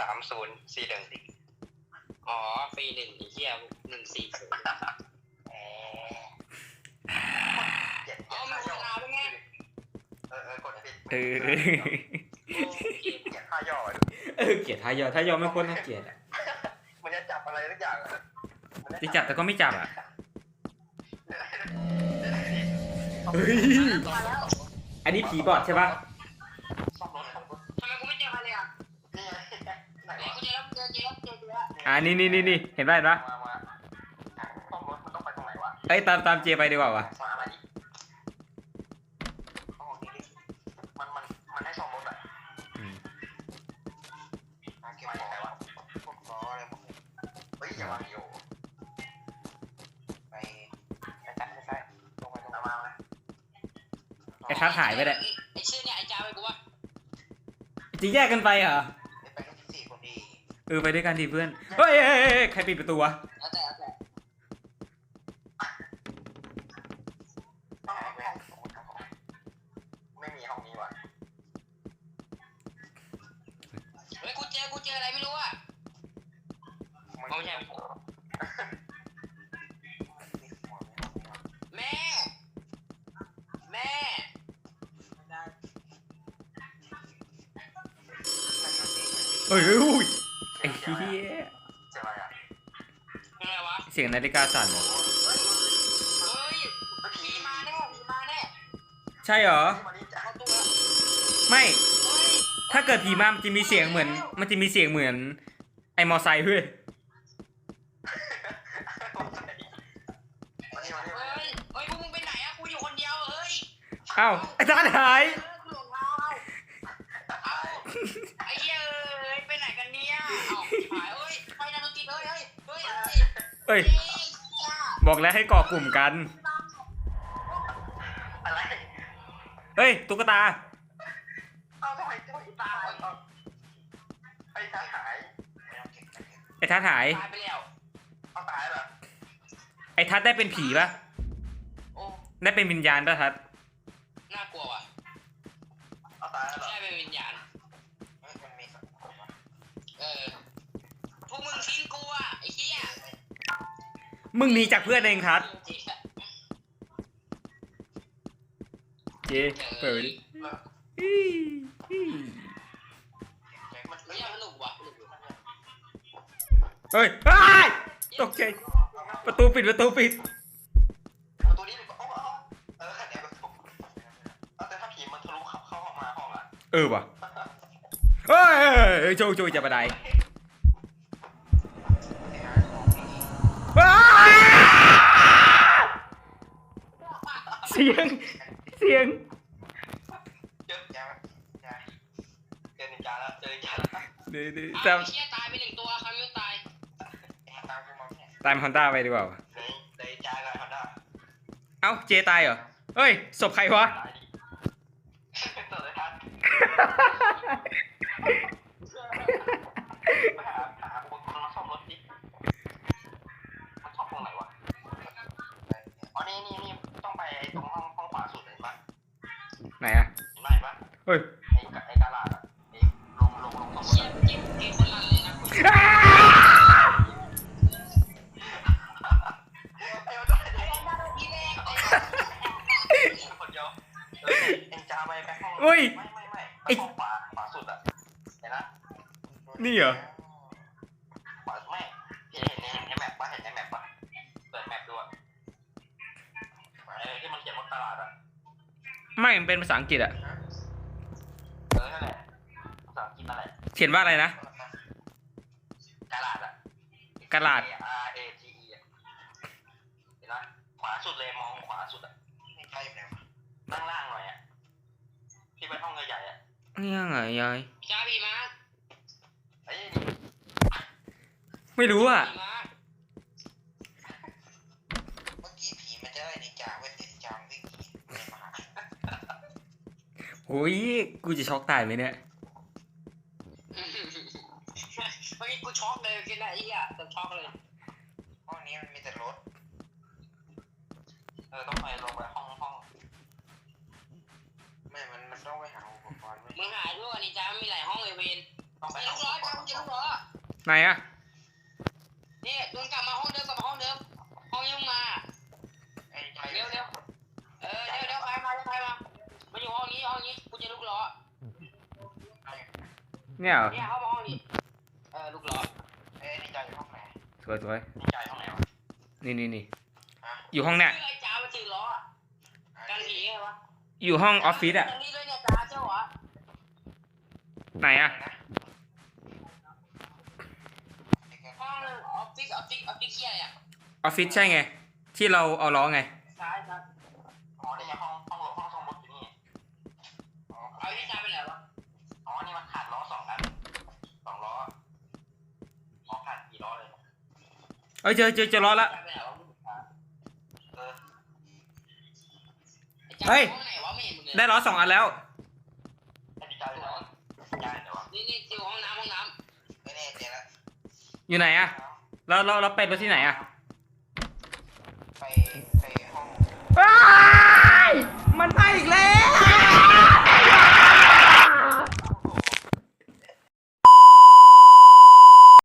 สามศูนย์สี่หนึ่งอ๋อฟรีหนึ่งไอ้เหี้ยหนึ่งสี่ศูนย์เออเจ็ดอ๋อเจ็ดมันห้าโฆย่อษณาด้วยไงเออเออกดปิดเออโอ้เกมเจ็ดห้าย่อเออเกลียดทายอทายอไม่ควรน่าเกลียดอะมันจะจับอะไรสักอย่างอะมันจะจับแต่ก็ไม่จับอะเฮ้ยมาแล้วอันนี้ผีบอดใช่ปะ อเจอแล้วอ่านี่นี่นี่นี่เห็นป่ะเห็นป่ะมามาซ่อมรถมันต้องไปตรงไหนวะเอ้ยตามตามเจไปดีกว่าวะมาอะไรอีกห้องนี้ดิมันมันมันให้ซ่อมรถอะอืมมาเก็บของไหนวะพวกล้ออะไรพวกนี้เฮ้ยอย่าวางอยู่ไปไปจัดไปใส่ลงไปตรงนั้นมาไหมไอ้ทัดหายไปเลยไอ้ชื่อเนี่ยไอ้จ้าไปกูว่าจะแยกกันไปเหรอ ไปกันที่สี่คนดี เออไปด้วยกันทีเพื่อนเฮ้ยเฮ้ยเฮ้ยเฮ้ยใครปิดประตูวะแล้วแต่แล้วแต่ห้องห้องสมมติห้องไม่มีห้องนี้ว่ะเฮ้ยกูเจอกูเจออะไรไม่รู้อะไม่ใช่แม่ แม่เอ้ยเฮ้ยอุ้ย ไอ้เหี้ยเสียงอะไรอะเป็นไงวะเสียงนาฬิกาสั่นเหรอเฮ้ยผีมาแน่ผีมาแน่ใช่เหรอมาดิจ้าเข้าตัวไม่ เฮ้ยถ้าเกิดผีมามันจะมีเสียงเหมือน มันจะมีเสียงเหมือน ไอ้มอไซค์เว้ยมาดิมาดิเฮ้ยเฮ้ยพวกมึงไปไหนอะกูอยู่คนเดียวเฮ้ย เอ้าไอ้ทัดหาย เออกูหลงทางเอาเอาไอ้เหี้ยเอ้ยไปไหนกันเนี่ยเอาหายเอ้ยไปนาโนติเฮ้ยเฮ้ยเฮ้ยเอาสิ เอ้ยเฮ้ยเหี้ย บอกแล้วให้เกาะกลุ่มกัน อะไรเฮ้ย ตุ๊กตา เอ้าทำไมทำไมตายไอ้ตาหายไอ้ทัดหาย ตายไปแล้วเอาตายเหรอไอ้ทัดได้เป็นผีปะโอ้ ได้เป็นวิญญาณปะทัด มึงหนีจากเพื่อนเองทัดจริงๆอะเจเปิดดิมันเฮ้ยสนุกว่ะสนุกว่ะเฮ้ยอ้ายตกใจประตูปิดประตูปิดประตูนี้มันก็โอ้เออเนี่ยประตูเอาแต่ถ้าผีมันทะลุเข้าเข้าห้องมาห้องอะเออว่ะเฮ้ยเฮ้ยเฮ้ยโจโจจะบันได สียง เสียง เจอยังยังเจอนินจาแล้วเจอนินจาแล้วเดี๋ยวเดี๋ยวอ้าวตามไอ้เหี้ยตายไปหนึ่งตัวคามิวตายตามกูมาเนี่ยตามฮอนด้าไปดีกว่าเลยเลยจากันฮอนด้าเอ้าเจตายเหรอเฮ้ยศพใครวะ ตายดิต่อเลยทันไปหาหาคนมาซ่อมรถดิมันซ่อมตรงไหนวะอ๋อนี่นี่นี่ต้องไปตรงห้องห้องขวาสุดเลยปะ ไหนอะเห็นไหมปะเฮ้ยไอ้ไอ้กาลาดอะไอ้ลงลงลงซ่อมรเชี่ยถเกมเกมคนรันเลยนะกูอ้าไอ้เอาได้ไอ้หน้าโดนทีแรกไอ้คนเดียวเออเอ็งจาไปไปห้องเฮ้ยไม่ไม่ไม่ไปห้องขวาขวาสุดอะเห็นนะ นี่เหรอ ไม่มันเป็นภาษาอังกฤษอะเออนั่นแหละภาษาอังกฤษนั่นแหละเขียนว่าอะไรนะตลาดอะกระลาด A R A T E อะเห็นนะขวาสุดเลยมองขวาสุดอะไม่ใช่ไหนวะนั่งล่างหน่อยอะที่เป็นห้องใหญ่ๆอะนี่ยังไงยายจ้าพี่มาไอ้นี่ไม่รู้อะพี่มา เมื่อกี้ผีมันจะได้นินจาเว้ยแต่นินจาวิ่งหนีไม่มา โอ้ยกูจะช็อกตายไหมเนี่ย เมื่อกี้กูช็อกเลยกินอะไรไอ้เหี้ยแต่ช็อกเลย ห้องนี้มันมีแต่รถ เออต้องไปลงไปห้องห้องไม่ มันมันต้องไปหาอุปกรณ์ไม่มึงหายด้วยนี่จ้ามีหลายห้องเลยเวนต้องไปเจอลูกล้อจ้าเจอลูกล้อไหนอะนี่โดนกลับมาห้องเดิมกลับมาห้องเดิมห้องยังมา ไอ้ใจ เร็วเร็วเออเร็วเร็วไปมาไปมามาอยู่ห้องนี้ห้องนี้กูเจอลูกล้อ เนี่ยเหรอเนี่ยเข้ามาห้องนี้เออลูกหล้อเอ้ยนี่จอยู่ห้องไหนสวยสวยนี่ใจห้องไหนวะนี่นี่นี่อยู่ห้องเนี่ยไอ้จ้ามาถือล้อกันผีไงวะอยู่ห้องออฟฟิศอะตรงนี้ด้วยเนี่ยจ้าเจ้าหวะไหนอะห้องออฟฟิศออฟฟิศออฟฟิศเคียอะออฟฟิศใช่ไง ที่เราเอาล้อไงซ้ายครับอ๋อนี่ไงห้องห้องรถห้องสมุดอยู่นี่อ๋อเอาที่จ้าไปไหนวะ อ๋อนี่มันขาดล้อสองอันสองล้ออ๋อขาดกี่ล้อเลย เอ้ยเจอเจอเจอล้อละจ้าไปไหนวะเออเฮ้ยห้องไหนวะไม่เห็นมึงเลยได้ล้อสองอันแล้วไอ้ดีใจอยู่ไหนวะใจเดี๋ยววะนี่นี่จิวห้องน้ำห้องน้ไม่แน่เจอแล้วอยู่ไหนอะเราเราเราไปรถที่ไหนอะไปไปห้อง อ้ายมันไปอีกแล้ว